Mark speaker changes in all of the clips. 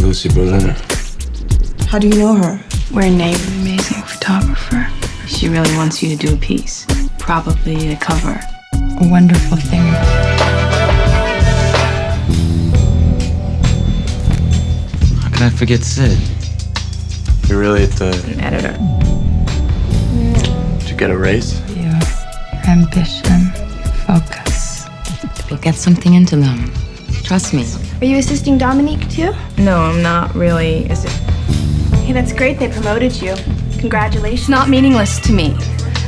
Speaker 1: Lucy Berliner.
Speaker 2: How do you know her?
Speaker 3: We're a neighbor, amazing photographer. She really wants you to do a piece, probably a cover. A wonderful thing.
Speaker 4: How can I forget Sid?
Speaker 1: You're really at the.
Speaker 3: An editor.
Speaker 1: Did you get a raise?
Speaker 3: Your ambition, focus.
Speaker 5: We'll get something into them. Trust me.
Speaker 6: Are you assisting Dominique too?
Speaker 3: No, I'm not really. Is it?
Speaker 6: Hey, that's great. They promoted you. Congratulations.
Speaker 7: It's not meaningless to me.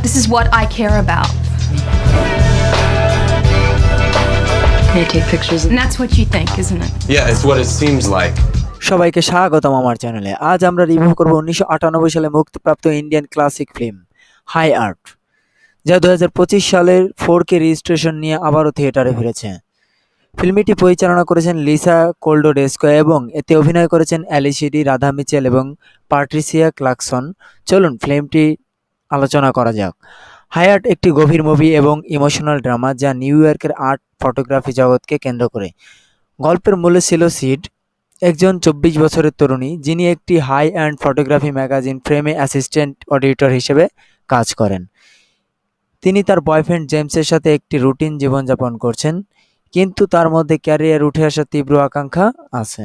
Speaker 7: This is what I care about.
Speaker 5: Can I take pictures?
Speaker 7: And that's what you think, isn't it?
Speaker 1: Yeah, it's what it seems like.
Speaker 8: সবাইকে স্বাগতম আমার চ্যানেলে আজ আমরা review করব উনিশশো আটানব্বই সালে মুক্তিপ্রাপ্ত Indian classic film high art যা দু হাজার পঁচিশ সালের ফোর কে রেজিস্ট্রেশন নিয়ে আবারও থিয়েটারে ফিরেছে ফিল্মটি পরিচালনা করেছেন লিসা কোল্ডো কোল্ডোডেস্কো এবং এতে অভিনয় করেছেন অ্যালিসিডি, রাধা মিচেল এবং পাট্রিসিয়া ক্লাকসন। চলুন, ফিল্মটি আলোচনা করা যাক। হায়াট একটি গভীর মুভি এবং ইমোশনাল ড্রামা যা নিউ ইয়র্কের আর্ট ফটোগ্রাফি জগৎকে কেন্দ্র করে। গল্পের মূলে ছিল সিড, একজন চব্বিশ বছরের তরুণী যিনি একটি হাই অ্যান্ড ফটোগ্রাফি ম্যাগাজিন ফ্রেমে অ্যাসিস্ট্যান্ট অডিটর হিসেবে কাজ করেন। তিনি তার বয়ফ্রেন্ড জেমসের সাথে একটি রুটিন জীবনযাপন করছেন। কিন্তু তার মধ্যে ক্যারিয়ার উঠে আসার তীব্র আকাঙ্ক্ষা আছে।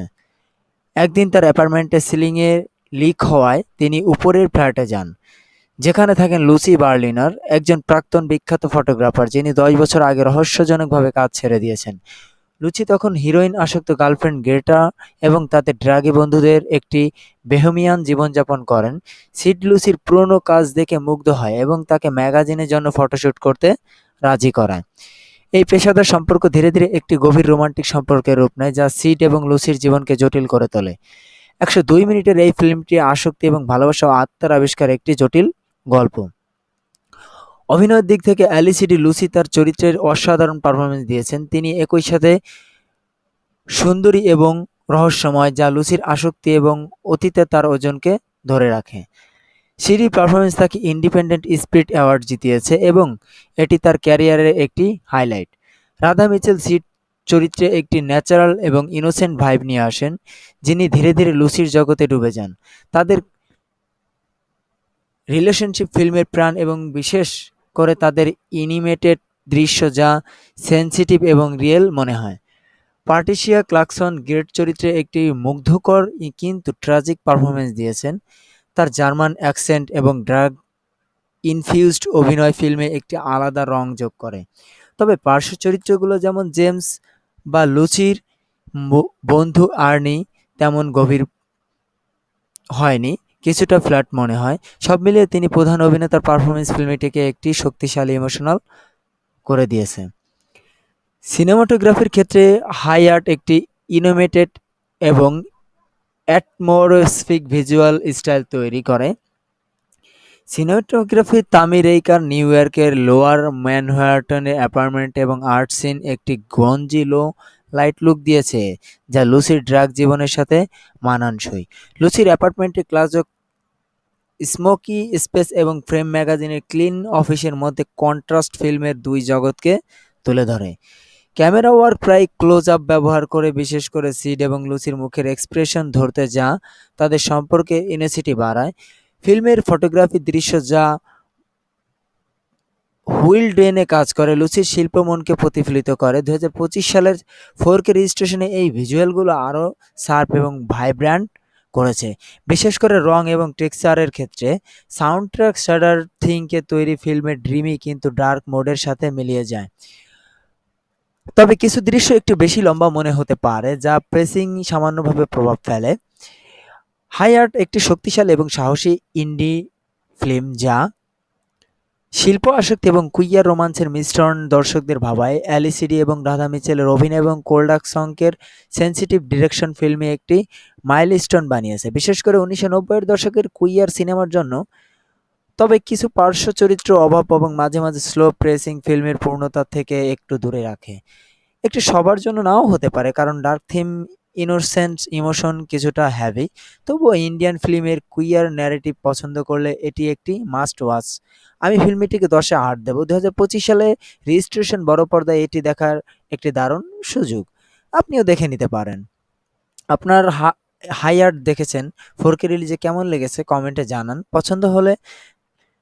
Speaker 8: একদিন তার অ্যাপার্টমেন্টে সিলিংয়ে লিক হওয়ায় তিনি উপরের ফ্ল্যাটে যান, যেখানে থাকেন লুসি বার্লিনার, একজন প্রাক্তন বিখ্যাত ফটোগ্রাফার যিনি দশ বছর আগে রহস্যজনকভাবে কাজ ছেড়ে দিয়েছেন। লুচি তখন হিরোইন আসক্ত গার্লফ্রেন্ড গ্রেটা এবং তাতে ড্রাগি বন্ধুদের একটি বেহমিয়ান জীবনযাপন করেন। সিড লুসির পুরনো কাজ দেখে মুগ্ধ হয় এবং তাকে ম্যাগাজিনের জন্য ফটোশ্যুট করতে রাজি করায়। এই পেশাদার সম্পর্ক ধীরে ধীরে একটি গভীর রোমান্টিক সম্পর্কের রূপ নেয়, যা সিট এবং লুসির জীবনকে জটিল করে তোলে। একশো দুই মিনিটের এই ফিল্মটি আসক্তি এবং ভালোবাসা ও আত্মার আবিষ্কার একটি জটিল গল্প। অভিনয়ের দিক থেকে অ্যালিসিডি লুসি তার চরিত্রের অসাধারণ পারফরমেন্স দিয়েছেন। তিনি একই সাথে সুন্দরী এবং রহস্যময়, যা লুসির আসক্তি এবং অতীতে তার ওজনকে ধরে রাখে। সিরি পারফরমেন্স তাকে ইন্ডিপেন্ডেন্ট স্পিরিট অ্যাওয়ার্ড জিতিয়েছে এবং এটি তার ক্যারিয়ারের একটি হাইলাইট। রাধা মিচেল সিট চরিত্রে একটি ন্যাচারাল এবং ইনোসেন্ট ভাইব নিয়ে আসেন, যিনি ধীরে ধীরে লুসির জগতে ডুবে যান। তাদের রিলেশনশিপ, ফিল্মের প্রাণ এবং বিশেষ করে তাদের ইনিমেটেড দৃশ্য যা সেন্সিটিভ এবং রিয়েল মনে হয়। পার্টিশিয়া ক্লাকসন গ্রেট চরিত্রে একটি মুগ্ধকর কিন্তু ট্রাজিক পারফরমেন্স দিয়েছেন। তার জার্মান অ্যাকসেন্ট এবং ড্রাগ ইনফিউজড অভিনয় ফিল্মে একটি আলাদা রং যোগ করে। তবে পার্শ্ব চরিত্রগুলো যেমন জেমস বা লুচির বন্ধু আর্নি তেমন গভীর হয়নি, কিছুটা ফ্ল্যাট মনে হয়। সব মিলিয়ে তিনি প্রধান অভিনেতার পারফরমেন্স ফিল্মটিকে একটি শক্তিশালী ইমোশনাল করে দিয়েছে। সিনেমাটোগ্রাফির ক্ষেত্রে হাই আর্ট একটি ইনোমেটেড এবং অ্যাটমোরস্ফিক ভিজুয়াল স্টাইল তৈরি করে। সিনেমাটোগ্রাফি তামির রেইকার নিউ ইয়র্কের লোয়ার ম্যানহাটনের অ্যাপার্টমেন্ট এবং আর্ট সিন একটি গঞ্জি লো লাইট লুক দিয়েছে, যা লুসির ড্রাগ জীবনের সাথে মানানসই। লুসির অ্যাপার্টমেন্টে ক্লাস স্মোকি স্পেস এবং ফ্রেম ম্যাগাজিনের ক্লিন অফিসের মধ্যে কন্ট্রাস্ট ফিল্মের দুই জগৎকে তুলে ধরে। ক্যামেরা ওয়ার্ক প্রায় ক্লোজ আপ ব্যবহার করে, বিশেষ করে সিড এবং লুসির মুখের এক্সপ্রেশন ধরতে যা তাদের সম্পর্কে ইনেসিটি বাড়ায়। ফিল্মের ফটোগ্রাফি দৃশ্য যা হুইল ড্রেনে কাজ করে লুসির শিল্প মনকে প্রতিফলিত করে। দু পঁচিশ সালের ফোর কে রেজিস্ট্রেশনে এই ভিজুয়ালগুলো আরও শার্প এবং ভাইব্র্যান্ট করেছে। বিশেষ করে রং এবং টেক্সচারের ক্ষেত্রে সাউন্ড ট্র্যাক শাডার থিংকে তৈরি ফিল্মের ড্রিমি কিন্তু ডার্ক মোডের সাথে মিলিয়ে যায়। তবে কিছু দৃশ্য একটু বেশি লম্বা মনে হতে পারে, যা প্রেসিং সামান্যভাবে প্রভাব ফেলে। হাই আর্ট একটি শক্তিশালী এবং সাহসী ইন্ডি ফিল্ম যা শিল্প আসক্তি এবং কুইয়ার রোমান্সের মিশ্রণ দর্শকদের ভাবায়। অ্যালিসিডি এবং রাধা মিচেলের অভিনয় এবং কোল্ডাক সংকের সেন্সিটিভ ডিরেকশন ফিল্মে একটি মাইলস্টোন বানিয়েছে। বিশেষ করে উনিশশো নব্বইয়ের দশকের কুইয়ার সিনেমার জন্য তবে কিছু পার্শ্ব চরিত্র অভাব এবং মাঝে মাঝে স্লো প্রেসিং ফিল্মের পূর্ণতা থেকে একটু দূরে রাখে। একটি সবার জন্য নাও হতে পারে, কারণ ডার্ক থিম ইনোসেন্স ইমোশন কিছুটা হ্যাভি তবুও ইন্ডিয়ান ফিল্মের কুইয়ার ন্যারেটিভ পছন্দ করলে এটি একটি মাস্ট ওয়াচ আমি ফিল্মটিকে দশে আট দেবো। দু হাজার পঁচিশ সালে রেজিস্ট্রেশন বড় পর্দায় এটি দেখার একটি দারুণ সুযোগ। আপনিও দেখে নিতে পারেন। আপনার হা- হাই আর্ট দেখেছেন। ফোর কে রিলিজে কেমন লেগেছে? কমেন্টে জানান। পছন্দ হলে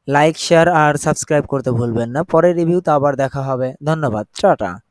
Speaker 8: লাইক শেয়ার আর সাবস্ক্রাইব করতে ভুলবেন না। পরের রিভিউতে আবার দেখা হবে। ধন্যবাদ। টাটা।